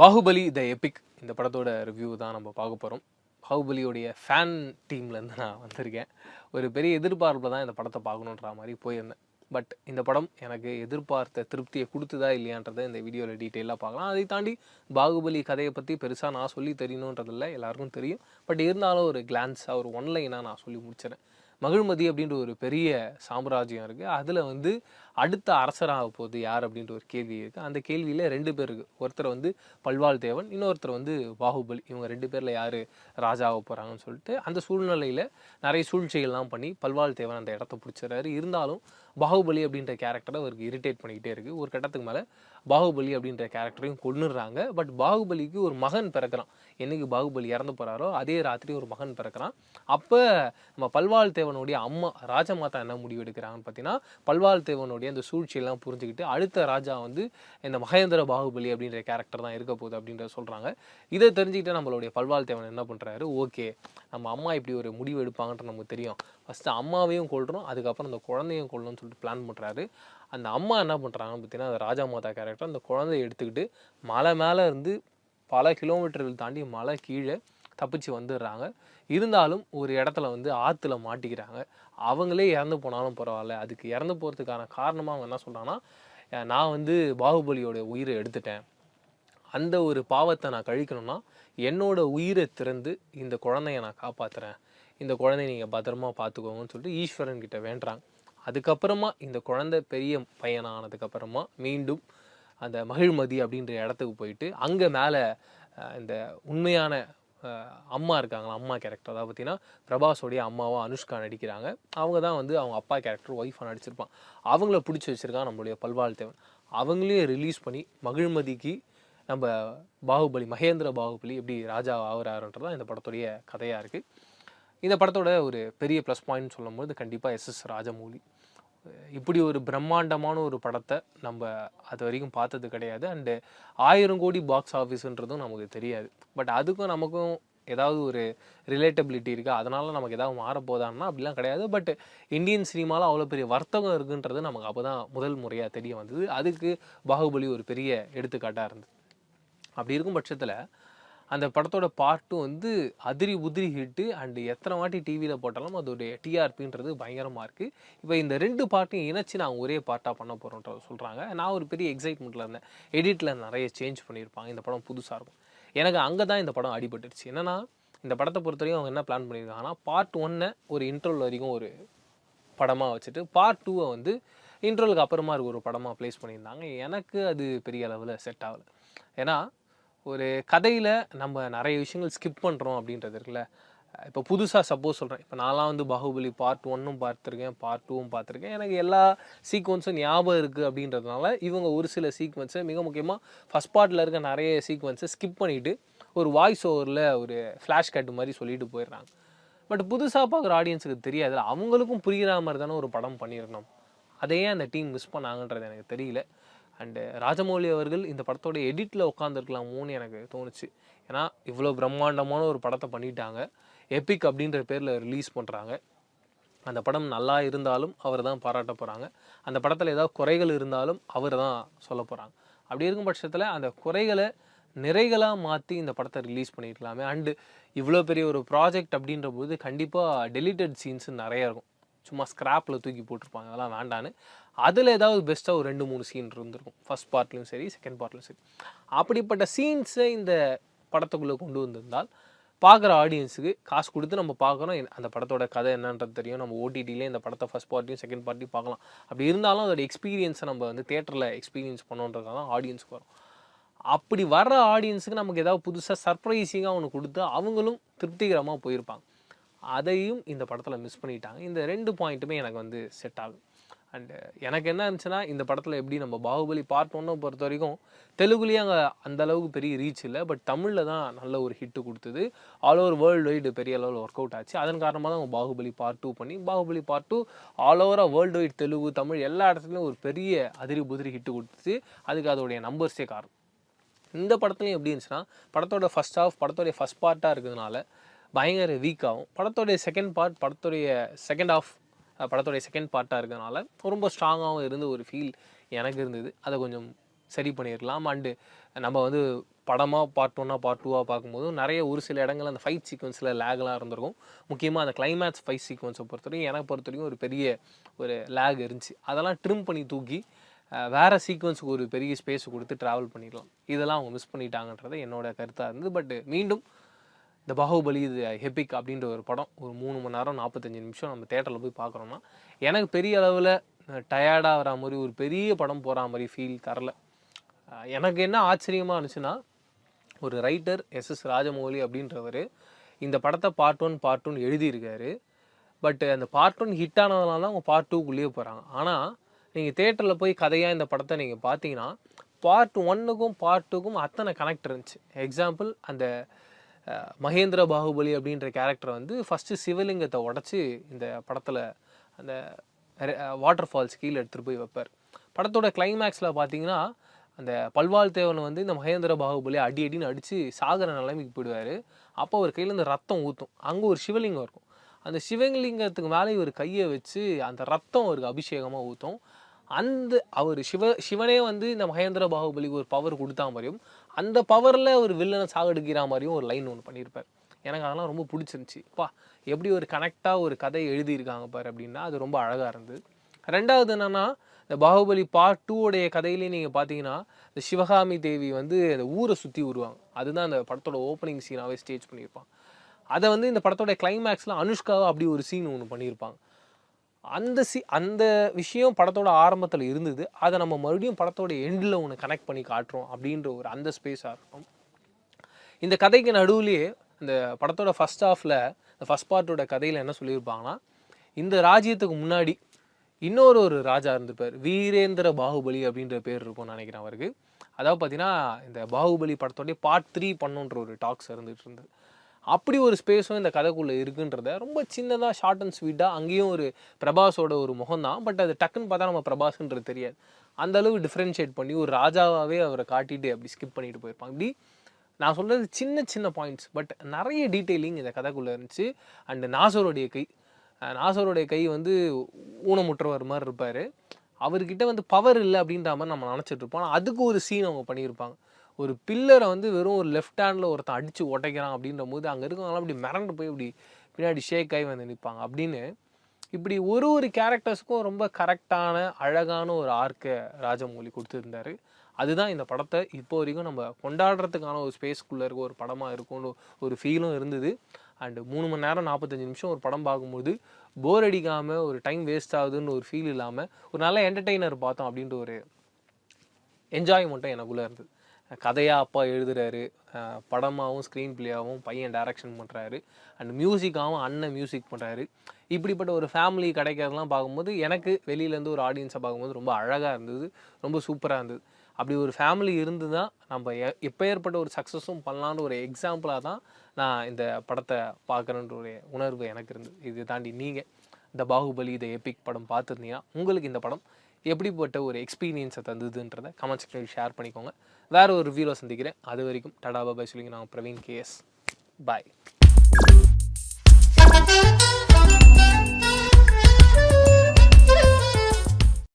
பாகுபலி த Epic இந்த படத்தோட review தான் நம்ம பார்க்க போகிறோம் பாகுபலியோடைய ஃபேன் டீம்லேருந்து நான் வந்திருக்கேன். ஒரு பெரிய எதிர்பார்ப்பில் தான் இந்த படத்தை பார்க்கணுன்ற மாதிரி போயிருந்தேன். பட் இந்த படம் எனக்கு எதிர்பார்த்த திருப்தியை கொடுத்துதா இல்லையான்றதை இந்த வீடியோவில் டீட்டெயிலாக பார்க்கலாம். அதை தாண்டி பாகுபலி கதையை பற்றி பெருசாக நான் சொல்லி தெரியணுன்றதில்ல எல்லாருக்கும் தெரியும். பட் இருந்தாலும் ஒரு கிளான்ஸாக ஒரு ஒன்லைனாக நான் சொல்லி முடிச்சிடறேன். மகிழ்மதி அப்படின்ற ஒரு பெரிய சாம்ராஜ்யம் இருக்குது அதில் வந்து அடுத்த அரசராக போகுது யார் அப்படின்ற ஒரு கேள்வி இருக்குது அந்த கேள்வியில் ரெண்டு பேர் இருக்குது ஒருத்தர் வந்து பல்வாள் தேவன் இன்னொருத்தர் வந்து பாகுபலி. இவங்க ரெண்டு பேரில் யார் ராஜாவாக போகிறாங்கன்னு சொல்லிட்டு அந்த சூழ்நிலையில் நிறைய சூழ்ச்சிகள்லாம் பண்ணி பல்வாள் தேவன் அந்த இடத்த பிடிச்சிடறாரு. இருந்தாலும் பாகுபலி அப்படின்ற கேரக்டரை அவருக்கு இரிட்டேட் பண்ணிக்கிட்டே இருக்குது ஒரு கட்டத்துக்கு மேலே பாகுபலி அப்படின்ற கேரக்டரையும் கொண்டுடுறாங்க பட் பாகுபலிக்கு ஒரு மகன் பிறக்கிறான். என்னைக்கு பாகுபலி இறந்து போகிறாரோ அதே ராத்திரி ஒரு மகன் பிறக்கிறான். அப்போ நம்ம பல்வாள் தேவனுடைய அம்மா ராஜமாதா என்ன முடிவு எடுக்கிறாங்கன்னு பார்த்தீங்கன்னா பல்வாள் தேவனுடைய அந்த சூழ்ச்சியெல்லாம் புரிஞ்சுக்கிட்டு அடுத்த ராஜா வந்து இந்த மகேந்திர பாகுபலி அப்படின்ற கேரக்டர் தான் இருக்க போகுது அப்படின்றத சொல்கிறாங்க இதை தெரிஞ்சுக்கிட்டு நம்மளுடைய பல்வால் தேவன் என்ன பண்ணுறாரு ஓகே நம்ம அம்மா இப்படி ஒரு முடிவு எடுப்பாங்கன்ற நமக்கு தெரியும். ஃபஸ்ட்டு அம்மாவையும் கொள்றோம் அதுக்கப்புறம் அந்த குழந்தையும் கொள்ளணும்னு சொல்லிட்டு பிளான் பண்ணுறாரு அந்த அம்மா என்ன பண்ணுறாங்கன்னு பார்த்தீங்கன்னா அந்த ராஜா மாதா கேரக்டர் அந்த குழந்தைய எடுத்துக்கிட்டு மலை மேலே இருந்து பல கிலோமீட்டர்கள் தாண்டி மலை கீழே தப்பிச்சு வந்துடுறாங்க. இருந்தாலும் ஒரு இடத்துல வந்து ஆற்றுல மாட்டிக்கிறாங்க. அவங்களே இறந்து போனாலும் பரவாயில்ல. அதுக்கு இறந்து போகிறதுக்கான காரணமாக அவங்க என்ன சொல்கிறாங்கன்னா நான் வந்து பாகுபலியோட உயிரை எடுத்துட்டேன். அந்த ஒரு பாவத்தை நான் கழிக்கணும்னா என்னோட உயிரை திறந்து இந்த குழந்தைய நான் காப்பாற்றுறேன் இந்த குழந்தைய நீங்கள் பத்திரமா பார்த்துக்கோங்கன்னு சொல்லிட்டு ஈஸ்வரன் கிட்ட வேண்டுறாங்க. அதுக்கப்புறமா இந்த குழந்தை பெரிய பையனானதுக்கப்புறமா மீண்டும் அந்த மகிழ்மதி அப்படின்ற இடத்துக்கு போயிட்டு அங்கே மேலே இந்த உண்மையான அம்மா இருக்காங்களா அம்மா கேரக்டர் அதாவது பார்த்தீங்கன்னா பிரபாஸோடைய அம்மாவாக அனுஷ்கா நடிக்கிறாங்க. அவங்க தான் வந்து அவங்க அப்பா கேரக்டர் ஒய்ஃபாக நடிச்சிருப்பான். அவங்கள பிடிச்சி வச்சிருக்கான் நம்மளுடைய பல்வாழ் தேவன் அவங்களையும் ரிலீஸ் பண்ணி மகிழ்மதிக்கு நம்ம பாகுபலி மகேந்திர பாகுபலி எப்படி ராஜா ஆகுறாருன்றது தான் இந்த படத்துடைய கதையாக இருக்குது இந்த படத்தோட ஒரு பெரிய ப்ளஸ் பாயிண்ட் சொல்லும்போது கண்டிப்பாக எஸ் எஸ் ராஜமௌலி. இப்படி ஒரு பிரம்மாண்டமான ஒரு படத்தை நம்ம அது வரைக்கும் பார்த்தது கிடையாது. அண்டு ஆயிரம் கோடி பாக்ஸ் ஆஃபீஸுன்றதும் நமக்கு தெரியாது. பட் அதுக்கும் நமக்கும் ஏதாவது ஒரு ரிலேட்டபிலிட்டி இருக்குது அதனால் நமக்கு ஏதாவது மாறப்போதான்னா அப்படிலாம் கிடையாது. பட் இந்தியன் சினிமாவில் அவ்வளோ பெரிய வர்த்தகம் இருக்குன்றது நமக்கு அப்போ தான் முதல் முறையாக தெரிய வந்தது. அதுக்கு பாகுபலி ஒரு பெரிய எடுத்துக்காட்டாக இருந்தது. அப்படி இருக்கும் பட்சத்தில் அந்த படத்தோட பார்ட்டும் வந்து அதிரி உதிரி ஹிட்டு அண்டு எத்தனை வாட்டி டிவியில் போட்டாலும் அதோடைய டிஆர்பின்றது பயங்கரமாக இருக்குது இப்போ இந்த ரெண்டு பார்ட்டையும் இணைச்சி நான் ஒரே பார்ட்டாக பண்ண போகிறோன்ற சொல்கிறாங்க நான் ஒரு பெரிய எக்ஸைட்மெண்ட்டில் இருந்தேன். எடிட்டில் நிறைய சேஞ்ச் பண்ணியிருப்பாங்க. இந்த படம் புதுசாக இருக்கும். எனக்கு அங்கே தான் இந்த படம் அடிபட்டுருச்சு. என்னென்னா இந்த படத்தை பொறுத்தவரைக்கும் அவங்க என்ன பிளான் பண்ணியிருக்காங்கன்னா பார்ட் ஒன்னை ஒரு இன்ட்ரோல் வரைக்கும் ஒரு படமாக வச்சுட்டு பார்ட் டூவை வந்து இன்ட்ரோலுக்கு அப்புறமா இருக்க ஒரு படமாக ப்ளேஸ் பண்ணியிருந்தாங்க. எனக்கு அது பெரிய அளவில் செட் ஆகலை. ஏன்னா ஒரு கதையில் நம்ம நிறைய விஷயங்கள் ஸ்கிப் பண்ணுறோம் அப்படின்றது இருக்குல்ல. இப்போ புதுசாக சப்போஸ் சொல்கிறேன் இப்போ நான்லாம் வந்து பாகுபலி பார்ட் ஒன்னும் பார்த்துருக்கேன் பார்ட் டூவும் பார்த்துருக்கேன். எனக்கு எல்லா சீக்வன்ஸும் ஞாபகம் இருக்குது அப்படின்றதுனால இவங்க ஒரு சில சீக்வன்ஸை மிக முக்கியமாக ஃபஸ்ட் பார்ட்டில் இருக்க நிறைய சீக்வன்ஸை ஸ்கிப் பண்ணிவிட்டு ஒரு வாய்ஸ் ஓவரில் ஒரு ஃப்ளாஷ் கட் மாதிரி சொல்லிட்டு போயிடுறாங்க. பட் புதுசாக பார்க்குற ஆடியன்ஸுக்கு தெரியாதுல்ல. அவங்களுக்கும் புரிகிற மாதிரி தானே ஒரு படம் பண்ணியிருக்கணும். அதையே அந்த டீம் மிஸ் பண்ணாங்கன்றது எனக்கு தெரியல. அண்டு ராஜமௌலி அவர்கள் இந்த படத்தோட எடிட்டில் உட்காந்துருக்கலாமோன்னு எனக்கு தோணுச்சு. ஏன்னா இவ்வளோ பிரம்மாண்டமான ஒரு படத்தை பண்ணிட்டாங்க. எபிக் அப்படின்ற பேரில் ரிலீஸ் பண்ணுறாங்க அந்த படம் நல்லா இருந்தாலும் அவர் தான் பாராட்ட போகிறாங்க அந்த படத்தில் ஏதாவது குறைகள் இருந்தாலும் அவர் தான் சொல்ல போகிறாங்க அப்படி இருக்கும் பட்சத்தில் அந்த குறைகளை நிறைகளாக மாற்றி இந்த படத்தை ரிலீஸ் பண்ணியிருக்கலாமே அண்டு இவ்வளோ பெரிய ஒரு ப்ராஜெக்ட் அப்படின்ற போது கண்டிப்பாக டெலிட்டட் சீன்ஸ் நிறையா இருக்கும். சும்மா ஸ்க்ராப்பில் தூக்கி போட்டிருப்பாங்க. அதெல்லாம் வேண்டான்னு. அதில் ஏதாவது பெஸ்ட்டாக ஒரு ரெண்டு மூணு சீன் இருந்திருக்கும். ஃபர்ஸ்ட் பார்ட்லையும் சரி செகண்ட் பார்ட்லையும் சரி. அப்படிப்பட்ட சீன்ஸை இந்த படத்துக்குள்ளே கொண்டு வந்திருந்தால் பார்க்குற ஆடியன்ஸுக்கு காசு கொடுத்து நம்ம பார்க்குறோம் அந்த படத்தோட கதை என்னன்றது தெரியும். நம்ம ஓடிடியிலே இந்த படத்தை ஃபஸ்ட் பார்ட்டியும் செகண்ட் பார்ட்டியும் பார்க்கலாம். அப்படி இருந்தாலும் அதோட எக்ஸ்பீரியன்ஸை நம்ம வந்து தேட்டரில் எக்ஸ்பீரியன்ஸ் பண்ணோன்றதுனால தான் ஆடியன்ஸ்க்கு வரும். அப்படி வர்ற ஆடியன்ஸுக்கு நமக்கு ஏதாவது புதுசாக சர்ப்ரைசிங்காக ஒன்று கொடுத்து அவங்களும் திருப்திகரமாக போயிருப்பாங்க. அதையும் இந்த படத்தில் மிஸ் பண்ணிட்டாங்க. இந்த ரெண்டு பாயிண்ட்டுமே எனக்கு வந்து செட் ஆகும் அண்டு uh, எனக்கு என்ன இருந்துச்சுன்னா இந்த படத்தில் எப்படி நம்ம பாகுபலி பார்ட் ஒன்றை பொறுத்த வரைக்கும் தெலுங்குலேயே அங்கே அந்த அளவுக்கு பெரிய ரீச் இல்லை பட் தமிழில் தான் நல்ல ஒரு ஹிட்டு கொடுத்தது. ஆல் ஓவர் வேர்ல்டு வைடு பெரிய அளவில் ஒர்க் அவுட் ஆச்சு. அதன் காரணமாக தான் அவங்க பாகுபலி பார்ட் டூ பண்ணி பாகுபலி பார்ட் டூ ஆல் ஓவராக வேர்ல்டு வைட் தெலுங்கு தமிழ் எல்லா இடத்துலையும் ஒரு பெரிய அதிரி புதிரி ஹிட்டு கொடுத்துச்சு. அதுக்கு அதோடைய நம்பர்ஸே காரணம். இந்த படத்துலையும் எப்படி இருந்துச்சுன்னா படத்தோட ஃபர்ஸ்ட் ஹாஃப் படத்தோடைய ஃபர்ஸ்ட் பார்ட்டாக இருக்கிறதுனால பயங்கர வீக் ஆகும். படத்தோடைய செகண்ட் பார்ட் படத்துடைய செகண்ட் ஆஃப் படத்தோடைய செகண்ட் பார்ட்டாக இருக்கிறதுனால ரொம்ப ஸ்ட்ராங்காகவும் இருந்து ஒரு ஃபீல் எனக்கு இருந்தது. அதை கொஞ்சம் சரி பண்ணியிருக்கலாம் அண்டு நம்ம வந்து படமாக பார்ட் ஒன்னாக பார்ட் டூவாக பார்க்கும்போது நிறைய ஒரு சில இடங்கள்ல அந்த ஃபைட் சீக்வன்ஸில் லேக்லாம் இருந்திருக்கும். முக்கியமாக அந்த கிளைமேக்ஸ் ஃபைட் சீக்வன்ஸை பொறுத்த வரைக்கும் எனக்கு பொறுத்த வரைக்கும் ஒரு பெரிய ஒரு லேக் இருந்துச்சு. அதெல்லாம் ட்ரிம் பண்ணி தூக்கி வேறு சீக்வன்ஸுக்கு ஒரு பெரிய ஸ்பேஸ் கொடுத்து ட்ராவல் பண்ணிடலாம். இதெல்லாம் அவங்க மிஸ் பண்ணிட்டாங்கன்றது என்னோட கருத்தாக இருந்தது. பட் மீண்டும் இந்த பாகுபலி இது ஹெபிக் அப்படின்ற ஒரு படம் ஒரு மூணு மணி நேரம் நாற்பத்தஞ்சு நிமிஷம் நம்ம தேட்டரில் போய் பார்க்குறோம்னா எனக்கு பெரிய அளவில் டயர்டாக வர மாதிரி ஒரு பெரிய படம் போகிற மாதிரி ஃபீல் தரல. எனக்கு என்ன ஆச்சரியமாக இருந்துச்சுன்னா ஒரு ரைட்டர் எஸ் எஸ் ராஜமௌலி அப்படின்றவர் இந்த படத்தை பார்ட் ஒன் பார்ட் ஒன் எழுதியிருக்காரு. பட் அந்த பார்ட் ஒன் ஹிட் ஆனதுனால தான் அவங்க பார்ட் டூக்குள்ளேயே போகிறாங்க ஆனால் நீங்கள் தேட்டரில் போய் கதையாக இந்த படத்தை நீங்கள் பார்த்தீங்கன்னா பார்ட் ஒன்னுக்கும் பார்ட் டூக்கும் அத்தனை கனெக்ட் இருந்துச்சு. எக்ஸாம்பிள் அந்த மகேந்திர பாகுபலி அப்படின்ற கேரக்டர் வந்து ஃபஸ்ட்டு சிவலிங்கத்தை உடச்சி இந்த படத்தில் அந்த வாட்டர் ஃபால்ஸ் கீழே எடுத்துகிட்டு போய் வைப்பார். படத்தோட கிளைமேக்ஸில் பார்த்தீங்கன்னா அந்த பல்வால் தேவனை வந்து இந்த மகேந்திர பாகுபலி அடி அடின்னு அடித்து சாகர நிலைமைக்கு போயிடுவார். அப்போ அவர் கையில் இந்த ரத்தம் ஊற்றும் அங்கே ஒரு சிவலிங்கம் இருக்கும். அந்த சிவலிங்கத்துக்கு மேலே இவர் கையை வச்சு அந்த ரத்தம் அவருக்கு அபிஷேகமாக ஊற்றும் அந்த அவர் சிவ சிவனே வந்து இந்த மகேந்திர பாகுபலிக்கு ஒரு பவர் கொடுத்தா மாதிரியும் அந்த பவரில் ஒரு வில்லனை சாகடிக்கிற மாதிரியும் ஒரு லைன் ஒன்று பண்ணியிருப்பார் எனக்கு அதெல்லாம் ரொம்ப பிடிச்சிருந்துச்சி. பா எப்படி ஒரு கனெக்டாக ஒரு கதை எழுதியிருக்காங்க பாரு அப்படின்னா அது ரொம்ப அழகாக இருந்தது. ரெண்டாவது என்னென்னா இந்த பாகுபலி பார்ட் டூவோடைய கதையிலேயே நீங்கள் பார்த்தீங்கன்னா இந்த சிவகாமி தேவி வந்து அந்த ஊரை சுற்றி வருவாங்க. அதுதான் அந்த படத்தோட ஓப்பனிங் சீனாகவே ஸ்டேஜ் பண்ணியிருப்பாங்க. அதை வந்து இந்த படத்தோட கிளைமேக்ஸில் அனுஷ்காவை அப்படி ஒரு சீன் ஒன்று பண்ணியிருப்பாங்க. அந்த சி அந்த விஷயம் படத்தோட ஆரம்பத்தில் இருந்தது. அதை நம்ம மறுபடியும் படத்தோட எண்டில் ஒன்று கனெக்ட் பண்ணி காட்டுறோம் அப்படின்ற ஒரு அந்த ஸ்பேஸாக இருக்கும். இந்த கதைக்கு நடுவுலேயே இந்த படத்தோட ஃபஸ்ட் ஹாஃபில் இந்த ஃபஸ்ட் பார்ட்டோட கதையில் என்ன சொல்லியிருப்பாங்கன்னா இந்த ராஜ்யத்துக்கு முன்னாடி இன்னொரு ஒரு ராஜா இருந்திருப்பார். வீரேந்திர பாகுபலி அப்படின்ற பேர் இருக்கும்னு நினைக்கிறேன் அவருக்கு. அதாவது பார்த்தீங்கன்னா இந்த பாகுபலி படத்தோடய பார்ட் த்ரீ பண்ணுன்ற ஒரு டாக்ஸ் இருந்துகிட்டு இருந்தது. அப்படி ஒரு ஸ்பேஸும் இந்த கதைக்குள்ளே இருக்குன்றத ரொம்ப சின்னதாக ஷார்ட் அண்ட் ஸ்வீட்டாக அங்கேயும் ஒரு பிரபாஸோட ஒரு முகம் தான் பட் அது டக்குன்னு பார்த்தா நம்ம பிரபாஸ்ன்றது தெரியாது. அந்த அளவு டிஃப்ரென்ஷியேட் பண்ணி ஒரு ராஜாவாகவே அவரை காட்டிட்டு அப்படி ஸ்கிப் பண்ணிட்டு போயிருப்பாங்க. இப்படி நான் சொல்கிறது சின்ன சின்ன பாயிண்ட்ஸ் பட் நிறைய டீட்டெயிலிங் இந்த கதைக்குள்ளே இருந்துச்சு. அண்டு நாசருடைய கை நாசருடைய கை வந்து ஊனமுற்றவர் மாதிரி இருப்பார். அவர்கிட்ட வந்து பவர் இல்லை அப்படின்ற மாதிரி நம்ம நினச்சிட்டு இருப்போம். அதுக்கு ஒரு சீன் அவங்க பண்ணியிருப்பாங்க. ஒரு பில்லரை வந்து வெறும் ஒரு லெஃப்ட் ஹேண்டில் ஒருத்தன் அடித்து உடைக்கிறான் அப்படின்ற போது அங்கே இருக்கவங்களாம் அப்படி மிரண்டு போய் இப்படி பின்னாடி ஷேக் ஆகி வந்து நிற்பாங்க அப்படின்னு இப்படி ஒரு ஒரு கேரக்டர்ஸுக்கும் ரொம்ப கரெக்டான அழகான ஒரு ஆர்க்கை ராஜமௌலி கொடுத்துருந்தாரு. அதுதான் இந்த படத்தை இப்போ வரைக்கும் நம்ம கொண்டாடுறதுக்கான ஒரு ஸ்பேஸ்க்குள்ளே இருக்க ஒரு படமாக இருக்கும்னு ஒரு ஃபீலும் இருந்தது. அண்டு மூணு மணி நேரம் நாற்பத்தஞ்சு நிமிஷம் ஒரு படம் பார்க்கும்போது போர் அடிக்காமல் ஒரு டைம் வேஸ்ட் ஆகுதுன்னு ஒரு ஃபீல் இல்லாமல் ஒரு நல்ல என்டர்டெய்னர் பார்த்தோம் அப்படின்ற ஒரு என்ஜாய்மெண்ட்டும் எனக்குள்ளே இருந்தது. கதையாக அப்பா எழுதுறாரு. படமாகவும் ஸ்க்ரீன் பிளேயாகவும் பையன் டைரக்ஷன் பண்ணுறாரு அண்ட் மியூசிக்காகவும் அண்ணன் மியூசிக் பண்ணுறாரு இப்படிப்பட்ட ஒரு ஃபேமிலி கிடைக்கிறதெல்லாம் பார்க்கும்போது எனக்கு வெளியிலேருந்து ஒரு ஆடியன்ஸை பார்க்கும்போது ரொம்ப அழகாக இருந்தது. ரொம்ப சூப்பராக இருந்தது. அப்படி ஒரு ஃபேமிலி இருந்து தான் நம்ம எ- எப்பேற்பட்ட ஒரு சக்ஸஸும் பண்ணலான்னு ஒரு எக்ஸாம்பிளாக தான் நான் இந்த படத்தை பார்க்குறேன்ற ஒரு உணர்வு எனக்கு இருந்தது. இது தாண்டி நீங்கள் இந்த பாகுபலி இந்த எபிக் படம் பார்த்துருந்தீங்கன்னா உங்களுக்கு இந்த படம் எப்படிப்பட்ட ஒரு எக்ஸ்பீரியன்ஸை தந்ததுன்றதை கமெண்ட் செக்ஷனில் ஷேர் பண்ணிக்கோங்க. வேறு ஒரு ரிவ்யூவில் சந்திக்கிறேன். அது வரைக்கும் டடா பாய் சொல்லிங்க. நான் Praveen KS bye Thank you.